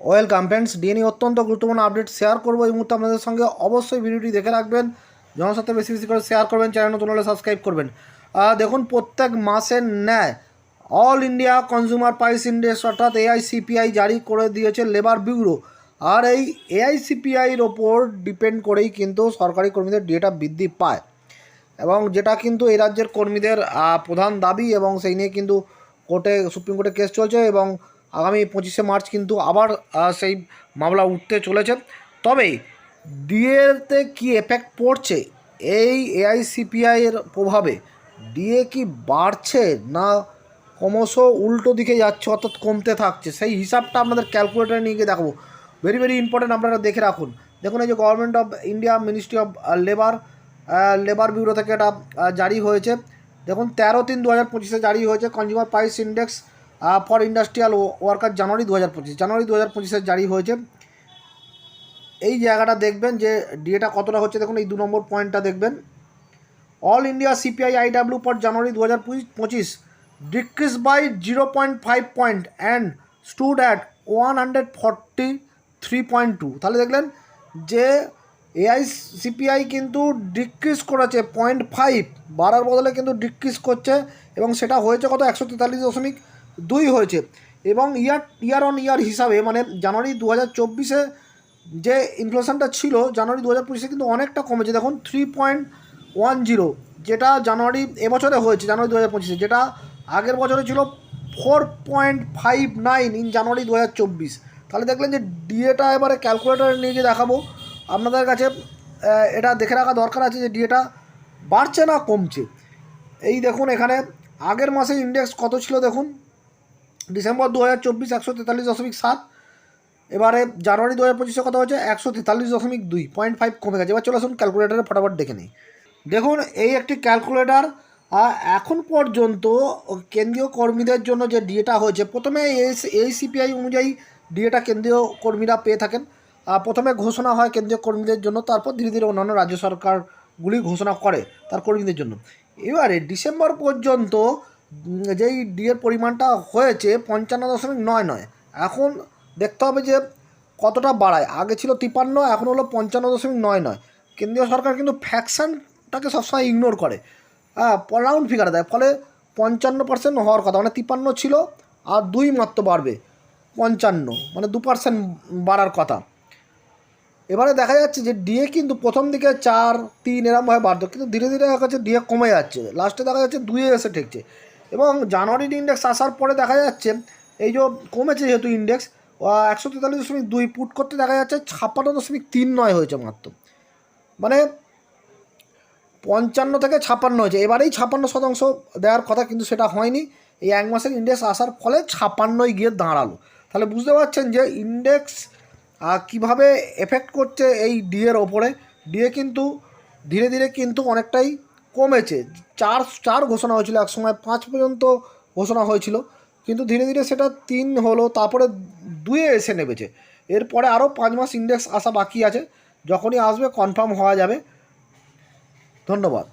Welcome friends DA অত্যন্ত গুরুত্বপূর্ণ update share করব এই মুহূর্তে আপনাদের সঙ্গে। অবশ্যই ভিডিওটি দেখে রাখবেন, জনসাথে বেশি বেশি করে শেয়ার করবেন চ্যানেল নতুন হলে সাবস্ক্রাইব করবেন। দেখুন, প্রত্যেক মাসের ন্যায় all India consumer price index অর্থাৎ এআইসিপিআই জারি করে দিয়েছে লেবার ব্যুরো আর এই এআইসিপিআইয়ের ওপর ডিপেন্ড করেই কিন্তু সরকারি কর্মীদের ডিএটা বৃদ্ধি পায়। এবং যেটা কিন্তু এই রাজ্যের কর্মীদের প্রধান দাবি এবং সেই নিয়ে কিন্তু কোর্টে, সুপ্রিম কোর্টে কেস চলছে এবং আগামী পঁচিশে মার্চ কিন্তু আবার সেই মামলা উঠতে চলেছে। তবে ডিএতে কি এফেক্ট পড়ছে? এই এআইসিপিআই এর প্রভাবে ডিএ কি বাড়ছে না ক্রমশ উল্টো দিকে যাচ্ছে, অর্থাৎ কমতে থাকছে? সেই হিসাবটা আপনাদের ক্যালকুলেটারে নিয়ে গিয়ে দেখাবো। ভেরি ভেরি ইম্পর্টেন্ট আপনারা দেখে রাখুন। দেখুন এই যে government of India ministry of labour labour bureau থেকে এটা জারি হয়েছে। দেখুন, তেরো তিন দু হাজার পঁচিশে জারি হয়েছে। Consumer price index for industrial worker January দু হাজার পঁচিশ। জানুয়ারি দু হাজার পঁচিশে জারি হয়েছে। এই জায়গাটা দেখবেন যে ডিএটা কতটা হচ্ছে দেখুন, এই দু নম্বর পয়েন্টটা দেখবেন। All India CPI IW for January দু হাজার পঁচিশ decrease by zero point five point and stood at one hundred forty three point two তাহলে দেখলেন যে এআই সিপিআই কিন্তু ডিক্রিজ করেছে পয়েন্ট ফাইভ বাড়ার বদলে কিন্তু ডিক্রিজ করছে এবং সেটা হয়েছে কত? একশো তেতাল্লিশ দশমিক দুই হয়েছে। এবং ইয়ার ইয়ার অন ইয়ার হিসাবে মানে জানুয়ারি দু হাজার চব্বিশে যে ইনফ্লেশনটা ছিল, জানুয়ারি দু হাজার পঁচিশে কিন্তু অনেকটা কমেছে। দেখুন থ্রি পয়েন্ট ওয়ান জিরো যেটা জানুয়ারি এবছরে হয়েছে, জানুয়ারি দু হাজার পঁচিশে, যেটা আগের বছরে ছিল four point five nine in January দু হাজার চব্বিশ। তাহলে দেখলেন যে ডিএটা এবারে ক্যালকুলেটারে নিয়ে গিয়ে দেখাবো। আপনাদের কাছে এটা দেখে রাখা দরকার আছে যে ডিএটা বাড়ছে না কমছে। এই দেখুন এখানে আগের মাসে ইন্ডেক্স কত ছিল দেখুন? ডিসেম্বর দু হাজার চব্বিশ একশো তেতাল্লিশ দশমিক সাত। এবারে জানুয়ারি দু হাজার পঁচিশে কত হচ্ছে একশো তেতাল্লিশ দশমিক দুই পয়েন্ট ফাইভ কমে গেছে। এবার চলে আসুন ক্যালকুলেটারে ফটাফট দেখে নিই। দেখুন, এই একটি ক্যালকুলেটার এখন পর্যন্ত কেন্দ্রীয় কর্মীদের জন্য যে ডিএটা হয়েছে, প্রথমে এই সিপিআই অনুযায়ী ডিএটা কেন্দ্রীয় কর্মীরা পেয়ে থাকেন। প্রথমে ঘোষণা হয় কেন্দ্রীয় কর্মীদের জন্য, তারপর ধীরে ধীরে অন্যান্য রাজ্য সরকারগুলি ঘোষণা করে তার কর্মীদের জন্য। এবারে ডিসেম্বর পর্যন্ত যেই ডিএর পরিমাণটা হয়েছে পঞ্চান্ন দশমিক নয় নয়, এখন দেখতে হবে যে কতটা বাড়ায়। আগে ছিল তিপান্ন এখন হলো পঞ্চান্ন দশমিক নয় নয়। কেন্দ্রীয় সরকার কিন্তু ফ্যাকশনটাকে সবসময় ইগনোর করে। হ্যাঁ রাউন্ড ফিগার দেয়, ফলে পঞ্চান্ন পার্সেন্ট হওয়ার কথা। মানে তিপান্ন ছিল, আর দুই মাত্র বাড়বে, পঞ্চান্ন। মানে দু পার্সেন্ট বাড়ার কথা। এবারে দেখা যাচ্ছে যে ডিএ কিন্তু প্রথম দিকে চার, তিন এরমভাবে বাড়তো, কিন্তু ধীরে ধীরে দেখা যাচ্ছে ডিএ কমে যাচ্ছে। লাস্টে দেখা যাচ্ছে দুয়ে এসে ঠেকছে। এবং জানুয়ারির ইন্ডেক্স আসার পরে দেখা যাচ্ছে, এই যে কমেছে যেহেতু ইন্ডেক্স একশো তেতাল্লিশ দশমিক দুই পুট করতে দেখা যাচ্ছে ছাপ্পান্ন দশমিক তিন নয় হয়েছে মাত্র। মানে পঞ্চান্ন থেকে ছাপ্পান্ন হয়েছে। এবারেই ছাপ্পান্ন শতাংশ দেওয়ার কথা কিন্তু সেটা হয়নি। এই এক মাসের ইন্ডেক্স আসার ফলে ছাপ্পান্নই গিয়ে দাঁড়াল। তাহলে বুঝতে পারছেন যে ইন্ডেক্স কীভাবে এফেক্ট করছে এই ডিএর ওপরে। ডিএ কিন্তু, ধীরে ধীরে কিন্তু অনেকটাই কমেছে। চার চার ঘোষণা হয়েছিল, এক সময় পাঁচ পর্যন্ত ঘোষণা হয়েছিল, কিন্তু ধীরে ধীরে সেটা তিন হলো, তারপরে দুয়ে এসে নেমেছে। এরপরে আরও পাঁচ মাস ইন্ডেক্স আসা বাকি আছে, যখনই আসবে কনফার্ম হওয়া যাবে। ধন্যবাদ।